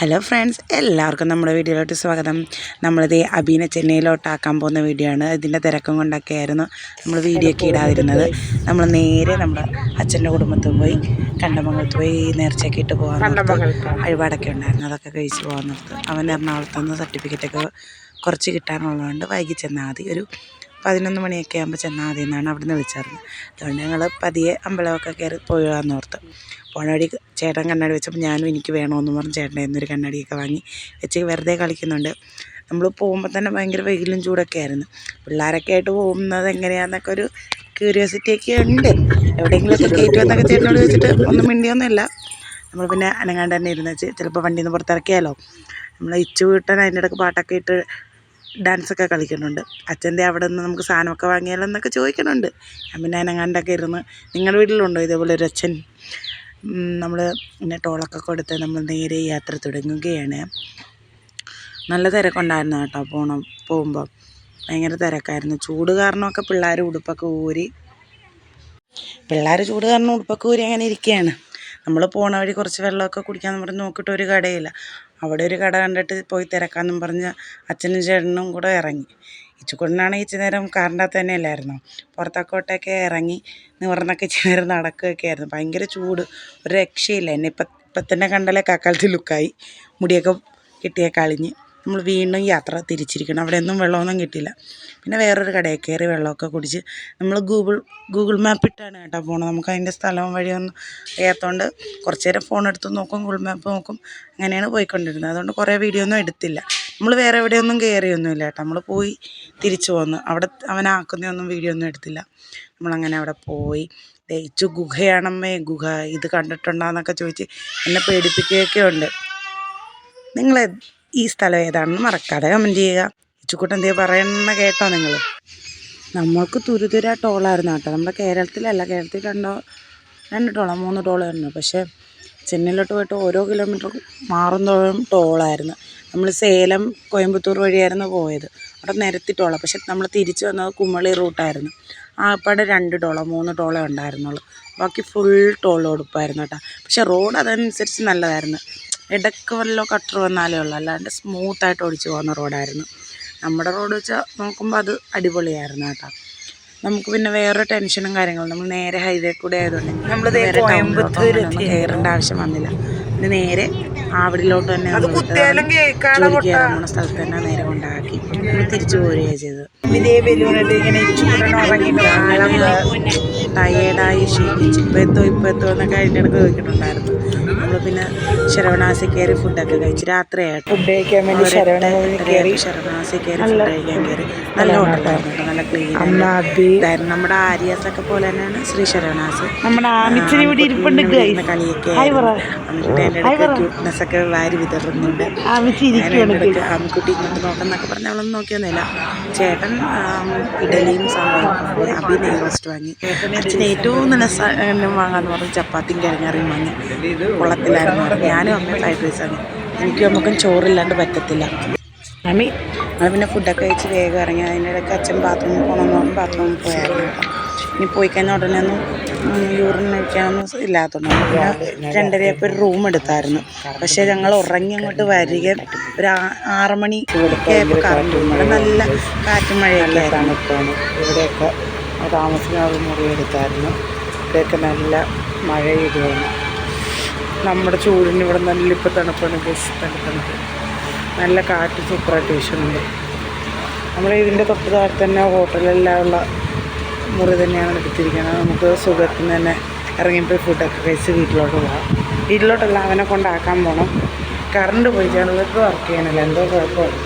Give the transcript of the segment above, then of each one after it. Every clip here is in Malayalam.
ഹലോ ഫ്രണ്ട്സ് എല്ലാവർക്കും നമ്മുടെ വീഡിയോയിലോട്ട് സ്വാഗതം. നമ്മളിത് അബീനെ ചെന്നൈയിലോട്ടാക്കാൻ പോകുന്ന വീഡിയോ ആണ്. ഇതിന്റെ തിരക്കും കൊണ്ടൊക്കെ ആയിരുന്നു നമ്മൾ വീഡിയോ ഒക്കെ ഇടാതിരുന്നത്. നമ്മൾ നേരെ നമ്മുടെ അച്ഛന്റെ കുടുംബത്തിൽ പോയി കണ്ടമംഗലത്ത് പോയി നേർച്ചയൊക്കെ ഇട്ട് പോകാൻ വഴിപാടൊക്കെ ഉണ്ടായിരുന്നു. അതൊക്കെ കഴിച്ച് പോകാൻ നിർത്തും അവൻ എറണാകുളത്ത് നിന്ന് സർട്ടിഫിക്കറ്റൊക്കെ കുറച്ച് കിട്ടാനുള്ളതുകൊണ്ട് വൈകി ചെന്നാൽ മതി. ഒരു പതിനൊന്ന് മണിയൊക്കെ ആകുമ്പോൾ ചെന്നാൽ മതി എന്നാണ് അവിടുന്ന് വിളിച്ചറിഞ്ഞത്. അതുകൊണ്ട് ഞങ്ങൾ പതിയെ അമ്പലമൊക്കെ കയറി പോകാമെന്ന് ഓർത്ത്. പോണ വഴി ചേട്ടൻ കണ്ണാടി വെച്ചപ്പോൾ ഞാനും എനിക്ക് വേണമെന്ന് പറഞ്ഞ് ചേട്ടന്റെ എന്നൊരു കണ്ണാടിയൊക്കെ വാങ്ങി വെച്ച് വെറുതെ കളിക്കുന്നുണ്ട്. നമ്മൾ പോകുമ്പോൾ തന്നെ ഭയങ്കര വെയിലും ചൂടൊക്കെ ആയിരുന്നു. പിള്ളേരൊക്കെ ആയിട്ട് പോകുന്നത് എങ്ങനെയാണെന്നൊക്കെ ഒരു ക്യൂരിയോസിറ്റിയൊക്കെ ഉണ്ട്. എവിടെയെങ്കിലുമൊക്കെ കയറ്റുമെന്നൊക്കെ ചേട്ടനോട് വെച്ചിട്ട് ഒന്നും മിണ്ടിയൊന്നുമില്ല. നമ്മൾ പിന്നെ അനങ്ങാണ്ട് തന്നെ ഇരുന്ന് ചിലപ്പോൾ വണ്ടിയിൽ നിന്ന് പുറത്തിറക്കിയാലോ. നമ്മൾ ഇച്ചു വീട്ടാൻ അതിന്റെ ഇടയ്ക്ക് പാട്ടൊക്കെ ഇട്ട് ഡാൻസൊക്കെ കളിക്കുന്നുണ്ട്. അച്ഛന്റെ അവിടെ നിന്ന് നമുക്ക് സാധനമൊക്കെ വാങ്ങിയാലോ എന്നൊക്കെ ചോദിക്കുന്നുണ്ട്. ഞാൻ പിന്നെ ഇരുന്ന് നിങ്ങളുടെ വീട്ടിലുണ്ടോ? ഇതേപോലെ ഒരു അച്ഛൻ നമ്മൾ പിന്നെ ടോളൊക്കെ കൊടുത്ത് നമ്മൾ നേരെ യാത്ര തുടങ്ങുകയാണ്. നല്ല തിരക്കുണ്ടായിരുന്നു കേട്ടോ പോണം പോകുമ്പോൾ ഭയങ്കര തിരക്കായിരുന്നു. ചൂട് കാരണമൊക്കെ പിള്ളേർ ഉടുപ്പൊക്കെ ഊരി പിള്ളേർ ചൂട് കാരണം ഉടുപ്പൊക്കെ ഊരി അങ്ങനെ ഇരിക്കുകയാണ്. നമ്മൾ പോണ വഴി കുറച്ച് വെള്ളമൊക്കെ കുടിക്കാമെന്ന് പറഞ്ഞ് നോക്കിയിട്ട് ഒരു കടയില്ല. അവിടെ ഒരു കട കണ്ടിട്ട് പോയി തിരക്കാമെന്നും പറഞ്ഞ് അച്ഛനും ചേട്ടനും കൂടെ ഇറങ്ങി. ഇച്ചുകൊണ്ടാണെങ്കിൽ ഇച്ചിരി നേരം കാറിന്റെ അകത്ത് തന്നെ അല്ലായിരുന്നു? പുറത്തക്കോട്ടൊക്കെ ഇറങ്ങി നിവർന്നൊക്കെ ഇച്ചിരി നേരം നടക്കുകയൊക്കെ ആയിരുന്നു. ഭയങ്കര ചൂട്. ഒരു രക്ഷയില്ല. എന്നെ ഇപ്പം ഇപ്പം തന്നെ കണ്ടാലേ കക്കാലത്ത് ലുക്കായി മുടിയൊക്കെ കിട്ടിയ കളിഞ്ഞ് നമ്മൾ വീണ്ടും യാത്ര തിരിച്ചിരിക്കണം. അവിടെ ഒന്നും വെള്ളമൊന്നും കിട്ടിയില്ല. പിന്നെ വേറൊരു കടയിൽ കയറി വെള്ളമൊക്കെ കുടിച്ച് നമ്മൾ ഗൂഗിൾ ഗൂഗിൾ മാപ്പ് ഇട്ടാണ് കേട്ടോ പോണത്. നമുക്ക് അതിന്റെ സ്ഥലവും വഴിയൊന്നും അറിയാത്തതുകൊണ്ട് കുറച്ച് നേരം ഫോൺ എടുത്ത് നോക്കും ഗൂഗിൾ മാപ്പ് നോക്കും. അങ്ങനെയാണ് പോയിക്കൊണ്ടിരുന്നത്. അതുകൊണ്ട് കുറേ വീഡിയോ ഒന്നും എടുത്തില്ല. നമ്മൾ വേറെ എവിടെയൊന്നും കയറിയൊന്നുമില്ല കേട്ടോ. നമ്മൾ പോയി തിരിച്ചു പോന്നു അവിടെ അവനാക്കുന്നതൊന്നും വീഡിയോ ഒന്നും എടുത്തില്ല. നമ്മളങ്ങനെ അവിടെ പോയി. ദയിച്ചു ഗുഹയാണമ്മേ ഗുഹ. ഇത് കണ്ടിട്ടുണ്ടോ എന്നൊക്കെ ചോദിച്ച് എന്നെ പേടിപ്പിക്കുകയൊക്കെ ഉണ്ട്. നിങ്ങൾ ഈ സ്ഥലം ഏതാണെന്ന് മറക്കാതെ കമന്റ് ചെയ്യുക. ഇച്ചുക്കുട്ടൻ എന്തേ പറയണമെന്ന് കേട്ടോ നിങ്ങൾ നമ്മൾക്ക് തുരുതുര ടോളായിരുന്നു കേട്ടോ. നമ്മുടെ കേരളത്തിലല്ല കേരളത്തിൽ രണ്ടോ രണ്ട് ടോളോ മൂന്ന് ടോളോ ആയിരുന്നു. പക്ഷേ ചെന്നൈയിലോട്ട് പോയിട്ട് ഓരോ കിലോമീറ്റർ മാറുന്തോറും ടോളായിരുന്നു നമ്മൾ സേലം കോയമ്പത്തൂർ വഴിയായിരുന്നു പോയത്. അവിടെ നിരത്തി ടോള പക്ഷെ നമ്മൾ തിരിച്ചു വന്നത് കുമളി റൂട്ടായിരുന്നു ആപ്പാടെ രണ്ട് ടോളോ മൂന്ന് ടോളോ ഉണ്ടായിരുന്നുള്ളൂ. ബാക്കി ഫുൾ ടോൾ കൊടുപ്പായിരുന്നു കേട്ടോ. പക്ഷെ റോഡ് അതനുസരിച്ച് നല്ലതായിരുന്നു. ഇടയ്ക്ക് വല്ല കട്ടർ വന്നാലേ ഉള്ളൂ. അല്ലാണ്ട് സ്മൂത്തായിട്ട് ഓടിച്ച് പോകുന്ന റോഡായിരുന്നു നമ്മുടെ റോഡ് വെച്ചാൽ നോക്കുമ്പോൾ അത് അടിപൊളിയായിരുന്നു കേട്ടോ. നമുക്ക് പിന്നെ വേറെ ടെൻഷനും കാര്യങ്ങളും. നമ്മൾ നേരെ ഹൈവേ കൂടെ ആയതുകൊണ്ട് നമ്മൾ കയറേണ്ട ആവശ്യം വന്നില്ല. പിന്നെ നേരെ ആവിടിലോട്ട് തന്നെ കയറുന്ന സ്ഥലത്ത് തന്നെ നേരെ കൊണ്ടാക്കി. നമ്മൾ തിരിച്ചു പോരുകയാണ് ചെയ്തത്. ടയേർഡായി ക്ഷീണിച്ച്. ഇപ്പോൾ എത്തോ ഇപ്പോൾ എത്തോ എന്നൊക്കെ അതിന്റെ ഇടയ്ക്ക് ചോദിക്കുന്നുണ്ടായിരുന്നു നമ്മൾ പിന്നെ ശരവണാസി കയറി ഫുഡൊക്കെ കഴിച്ച് രാത്രിയായിട്ട് ഫുഡ് കഴിക്കാൻ വേണ്ടി ശരവണാസി കയറി ഫുഡ് കഴിക്കാൻ കയറി. നല്ല ഹോട്ടലായിരുന്നു നല്ല ക്ലീൻ ഇതായിരുന്നു നമ്മുടെ ആര്യാസ് ഒക്കെ പോലെ തന്നെയാണ് ശ്രീ ശരവണാസി. നമ്മുടെ ഇവിടെ ഇരിപ്പുണ്ട് കളിയൊക്കെ ക്യൂട്ട്നെസ് ഒക്കെ വാരി വിതറുന്നുണ്ട്. ആമിക്കുട്ടി ഇങ്ങോട്ട് നോക്കുന്നൊക്കെ പറഞ്ഞ് അവളൊന്നും നോക്കിയൊന്നുമില്ല. ചേട്ടൻ ഇഡലിയും സാമ്പാറും അബി നെയ് റോസ്റ്റ് വാങ്ങി. അച്ഛൻ ഏറ്റവും നല്ല വാങ്ങാന്ന് പറഞ്ഞ് ചപ്പാത്തിയും കിഴങ്ങറിയും വാങ്ങി. പറഞ്ഞു ഞാനും അമ്മയും ഫ്രൈഡ് റൈസ് എനിക്ക് അമ്മക്കും ചോറില്ലാണ്ട് പറ്റത്തില്ല. മമ്മി നമ്മൾ പിന്നെ ഫുഡൊക്കെ കഴിച്ച് വേഗം ഇറങ്ങി അതിന്റെ ഇടയ്ക്ക് അച്ഛൻ ബാത്റൂമിൽ പോകണമെന്ന് ബാത്റൂമിൽ പോയായിരുന്നു. ഇനി പോയി കഴിഞ്ഞാൽ ഉടനെ ഒന്നും യൂറിൻ കഴിക്കാനൊന്നും ഇല്ലാത്തതുകൊണ്ട് പിന്നെ രണ്ടരയപ്പോൾ ഒരു റൂം എടുത്തായിരുന്നു. പക്ഷേ ഞങ്ങൾ ഉറങ്ങി അങ്ങോട്ട് വരിക ഒരു ആ- ആറ് മണി ആയപ്പോൾ കറണ്ട് ഇവിടെ നല്ല കാറ്റും മഴയൊക്കെ തണുപ്പാണ്. ഇവിടെയൊക്കെ താമസിക്കുന്ന ഒരു മുറി എടുത്തായിരുന്നു. ഇവിടെയൊക്കെ നല്ല മഴ ഇടുകയാണ് നമ്മുടെ ചൂടിന് ഇവിടെ നല്ല ഇപ്പോൾ തണുപ്പാണ് ബസ് തണുപ്പുണ്ട് നല്ല കാറ്റ് സൂപ്പറായിട്ട് വീശുന്നുണ്ട്. നമ്മൾ ഇതിന്റെ തൊട്ട് താഴെ തന്നെ ഹോട്ടലെല്ലാം ഉള്ള മുറി തന്നെയാണ് എടുത്തിരിക്കുന്നത്. നമുക്ക് സുഖത്തിന് തന്നെ ഇറങ്ങിപ്പോയി ഫുഡൊക്കെ കഴിച്ച് വീട്ടിലോട്ട് പോകാം. വീട്ടിലോട്ടല്ല അവനെ കൊണ്ടാക്കാൻ പോകണം കറണ്ട് പോയി ജനറേറ്റർ വർക്ക് ചെയ്യണമല്ലോ എന്തോ കുഴപ്പമില്ല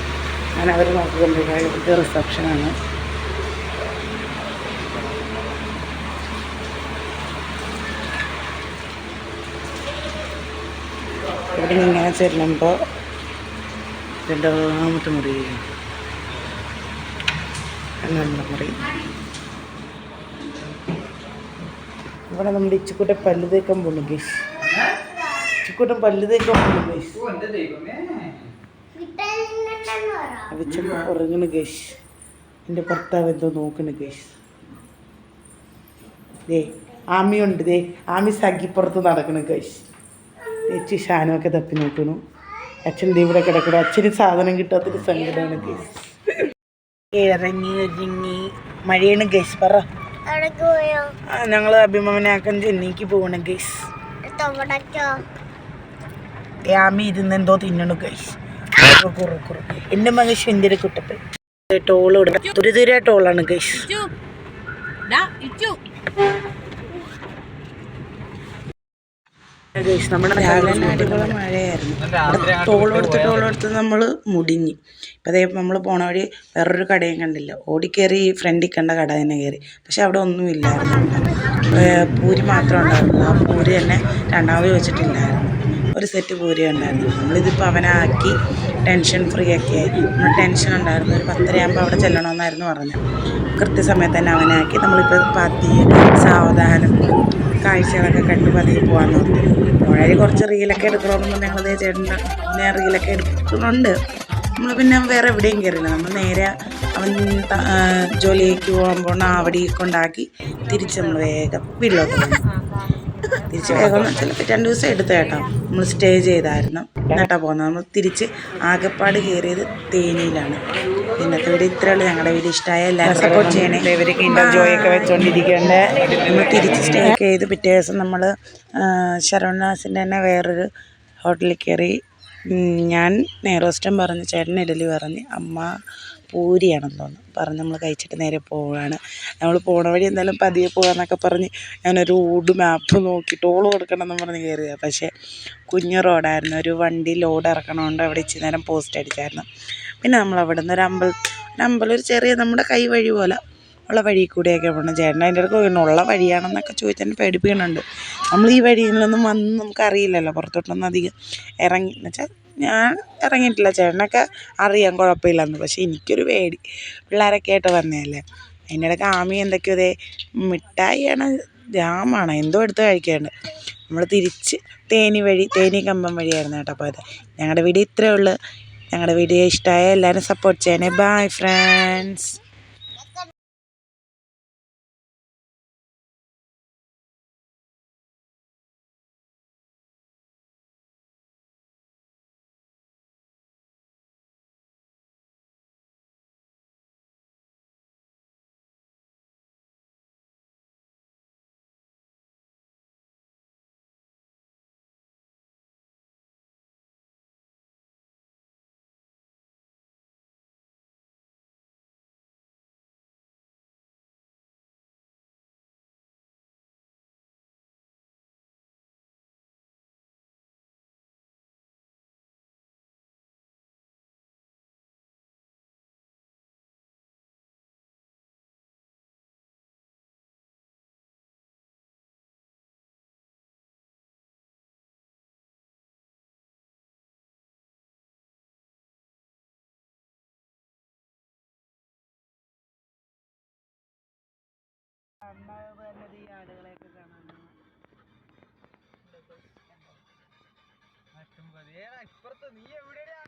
ഞാൻ അവർ നോക്കിക്കൊണ്ടിരിക്കുക ഇവിടുത്തെ റിസപ്ഷനാണ് ഇവിടെ നിന്ന് ഇങ്ങനെ ചെല്ലുമ്പോൾ രണ്ടാമത്തെ മുറി. നമ്മുടെ മുറി. ഇവിടെ നമ്മുടെ ഇച്ചിക്കൂട്ടം പല്ല് തേക്കാൻ പോണു ഗേഷ് ഇച്ചിക്കൂട്ടം പല്ല് തേക്കാൻ പോണു ഗേഷ് അവിച്ചൻ ഉറങ്ങണ ഗേസ്. എന്റെ ഭർത്താവ് എന്തോ നോക്കണ ഗേസ്. ദേ ആമിയുണ്ട് ദേ. ആമി സഖിപ്പുറത്ത് നടക്കണ ഗേഷ് ചേച്ചി ഷാനൊക്കെ തപ്പി നോക്കണു അച്ഛൻ ഇവിടെ കിടക്കണം അച്ഛന് സാധനം കിട്ടാത്തൊരു സങ്കടമാണ് ഇറങ്ങി ഒരുങ്ങി. മഴയാണ് ഗൈസ് പറ. ഞങ്ങൾ അഭിമാനാക്കാൻ ചെന്നൈക്ക് പോകണം ഗൈസ്. ഡാമി യാമി ഇരുന്ന് എന്തോ തിന്നണു ഗൈസ്. കുറു കുറു എന്റെ മകൻ ശുന്തിര കുട്ടപ്പൻ. ടോൾ ഇവിടെ. തുരിതുര ടോളാണ് ഗൈസ് ഗൈസ് നമ്മുടെ രാവിലെ തന്നെ അടിപൊളി മഴയായിരുന്നു. തോളെടുത്ത് ടോളെടുത്ത് നമ്മൾ മുടിഞ്ഞു. ഇപ്പം അതേ നമ്മൾ പോണ വഴി വേറൊരു കടയും കണ്ടില്ല. ഓടിക്കയറി ഈ ഫ്രണ്ടിൽ കണ്ട കട തന്നെ കയറി പക്ഷെ അവിടെ ഒന്നും ഇല്ലായിരുന്നു. പൂരി മാത്രം ഉണ്ടായിരുന്നു. ആ പൂരി തന്നെ രണ്ടാമത് വെച്ചിട്ടില്ലായിരുന്നു. ഒരു സെറ്റ് പൂരി ഉണ്ടായിരുന്നു. നമ്മളിതിപ്പോൾ അവനാക്കി ടെൻഷൻ ഫ്രീ ഒക്കെ ആയി നമ്മൾ ടെൻഷൻ ഉണ്ടായിരുന്നു. ഒരു പത്തരയാകുമ്പോൾ അവിടെ ചെല്ലണമെന്നായിരുന്നു പറഞ്ഞത്. കൃത്യസമയത്ത് തന്നെ അവനാക്കി. നമ്മളിപ്പോൾ പാത്തി സാവധാനം. കാഴ്ചകളൊക്കെ കണ്ട് പതിയെ പോകാമെന്ന് പറഞ്ഞു വഴി കുറച്ച് റീലൊക്കെ എടുക്കണമെന്ന് ഞങ്ങൾ ചേട്ടന്റെ പിന്നെ റീലൊക്കെ എടുക്കുന്നുണ്ട്. നമ്മൾ പിന്നെ വേറെ എവിടെയും കയറില്ല നമ്മൾ നേരെ അവൻ ജോലിയിലേക്ക് പോകുമ്പോൾ പോണ അവിടെ കൊണ്ടാക്കി തിരിച്ച് നമ്മൾ വേഗം വീട്ടിലോട്ട് പോകും തിരിച്ച് വേഗം ചിലപ്പോൾ രണ്ട് ദിവസം എടുത്ത കേട്ടോ. നമ്മൾ സ്റ്റേ ചെയ്തായിരുന്നു. എന്നിട്ടാണ് പോകുന്നത്. നമ്മൾ തിരിച്ച് ആകെപ്പാട് കയറിയത് തേനിയിലാണ്. ഇന്നത്തെ വീഡിയോ ഇത്രയുള്ളൂ ഞങ്ങളുടെ വീട് ഇഷ്ടമായ എല്ലാവരും സപ്പോർട്ട് ചെയ്യണേ. ജോയ് ഒക്കെ നമ്മൾ തിരിച്ച് സ്റ്റേ ചെയ്ത് പിറ്റേ ദിവസം നമ്മൾ ശരവണാസിന്റെ തന്നെ വേറൊരു ഹോട്ടലിൽ കയറി ഞാൻ നെയ്റോസ്റ്റം പറഞ്ഞു ചേട്ടൻ ഇഡലി പറഞ്ഞ് അമ്മ പൂരിയാണെന്ന് തോന്നുന്നു. പറഞ്ഞ് നമ്മൾ കഴിച്ചിട്ട് നേരെ പോവുകയാണ് നമ്മൾ പോണ വഴി എന്തായാലും പതിയെ പോകാമെന്നൊക്കെ പറഞ്ഞ് ഞാനൊരു ഊട് മാപ്പ് നോക്കി ടോൾ കൊടുക്കണമെന്ന് പറഞ്ഞ് കയറിയത് പക്ഷേ കുഞ്ഞു റോഡായിരുന്നു ഒരു വണ്ടി ലോഡ് ഇറക്കണോണ്ട് അവിടെ ഇച്ചിരി നേരം പോസ്റ്റ് അടിച്ചായിരുന്നു. പിന്നെ നമ്മൾ അവിടെ നിന്ന് ഒരു അമ്പലം ഒരു അമ്പലം ഒരു ചെറിയ നമ്മുടെ കൈ വഴി പോലെ ഉള്ള വഴി കൂടെയൊക്കെ പോകണം ചേട്ടൻ അതിന്റെ ഇടയ്ക്ക് ഉള്ള വഴിയാണെന്നൊക്കെ ചോദിച്ചാൽ പേടിപ്പിക്കുന്നുണ്ട്. നമ്മൾ ഈ വഴിയിലൊന്നും വന്ന് നമുക്കറിയില്ലല്ലോ. പുറത്തോട്ടൊന്നും അധികം ഇറങ്ങി. എന്ന് വെച്ചാൽ ഞാൻ ഇറങ്ങിയിട്ടില്ല. ചേട്ടനൊക്കെ അറിയാം കുഴപ്പമില്ലെന്ന്. പക്ഷേ എനിക്കൊരു പേടി. പിള്ളേരൊക്കെ ആയിട്ട് വന്നതല്ലേ. അതിന്റെ ഇടയ്ക്ക് ആമി എന്തൊക്കെയോ ഇതേ മിഠായിയാണ് ജാമാണ് എന്തോ എടുത്ത് കഴിക്കാണ്ട്. നമ്മൾ തിരിച്ച് തേനി വഴി തേനി കമ്പം വഴിയായിരുന്നു കേട്ടോ അപ്പോൾ അത് ഞങ്ങളുടെ വീഡിയോ ഇത്രയേ ഉള്ളൂ. ഞങ്ങളുടെ വീഡിയോ ഇഷ്ടമായ എല്ലാവരും സപ്പോർട്ട് ചെയ്യണേ. ബൈ ഫ്രണ്ട്സ് ഇപ്പുറത്ത് നീ എവിടെയാണ്